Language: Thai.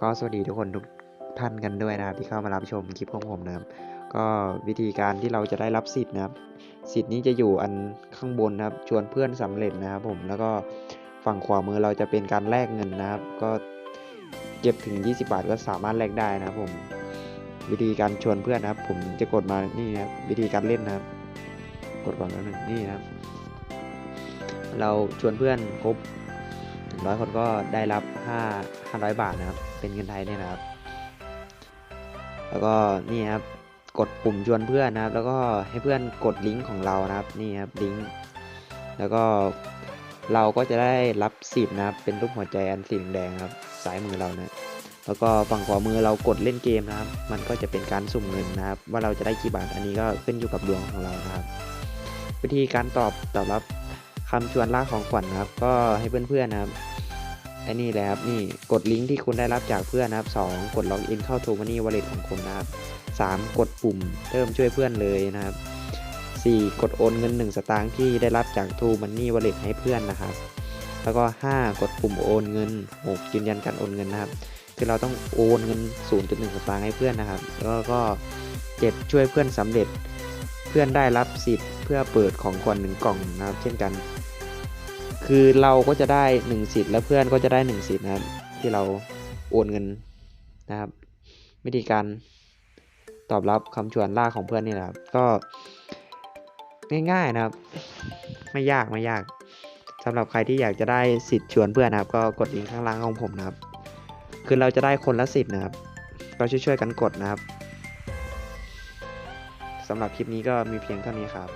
ก็สวัสดีทุกคนทุกท่านกันด้วยนะครับที่เข้ามารับชมคลิปของผมนะครับก็วิธีการที่เราจะได้รับสิทธิ์นะครับ สิทธิ์นี้จะอยู่อันข้างบนนะครับ ชวนเพื่อนสำเร็จนะครับผมแล้วก็ฝั่งขวามือเราจะเป็นการแลกเงินนะครับ ก็เก็บถึง 20 บาทก็สามารถแลกได้นะครับผมวิธีการชวนเพื่อนนะครับ ผมจะกดมานี่นะครับวิธีการเล่นนะครับ กดก่อนแล้วหนึ่งนี่นะครับ เราชวนเพื่อนครบ ถึงร้อยคนก็ได้รับ5 500 บาทนะครับ เป็นเงินไทยเนี่ยนะครับ แล้วก็นี่ครับกดปุ่มชวนเพื่อนนะครับ แล้วก็ให้เพื่อนกดลิงก์ของเรานะครับนี่ครับลิงก์แล้วก็เราก็จะได้รับสิบนะครับ เป็นรูปหัวใจอันสีแดงครับซ้ายมือเรานะแล้วก็ฝั่งขวามือเรากดเล่นเกมนะครับ มันก็จะเป็นการสุ่มเงินนะครับ ว่าเราจะได้กี่บาทอันนี้ก็ขึ้นอยู่กับดวงของเรานะครับ วิธีการตอบตอบรับคำชวนล่าของขวัญนะครับ ก็ให้เพื่อนๆนะครับ ไอ้นี่เลยครับนี่กดลิงก์ที่คุณได้รับจากเพื่อนนะครับ 2 กดล็อกอินเข้า t ูมันนี่วอลเล็ตของคุณนะครับ 3 กดปุ่มเพิ่มช่วยเพื่อนเลยนะครับ 4 กดโอนเงิน 1 สตางค์ที่ได้รับจาก t ูมันนี่วอลเล็ตให้เพื่อนนะครับ แล้วก็ 5 กดปุ่มโอนเงิน 6 ยืนยันการโอนเงินนะครับคือเราต้องโอนเงิน 0.1 สตางค์ให้เพื่อนนะครับ แล้วก็ 7 ช่วยเพื่อนสำเร็จ เพื่อนได้รับสิทธิ์เพื่อเปิดของขวัญหนึ่งกล่องนะครับ เช่นกัน คือเราก็จะได้1สิทธิ์และเพื่อนก็จะได้1สิทธิ์นะครับ ที่เราโอนเงินนะครับ วิธีการตอบรับคำชวนล่าของเพื่อนนี่แหละครับก็ง่ายๆนะครับ ไม่ยากไม่ยากสำหรับใครที่อยากจะได้สิทธิ์ชวนเพื่อนนะครับ ก็กดลิงก์ข้างล่างของผมนะครับ คือเราจะได้คนละสิทธิ์นะครับ ก็ช่วยๆกันกดนะครับสำหรับคลิปนี้ก็มีเพียงเท่านี้ครับ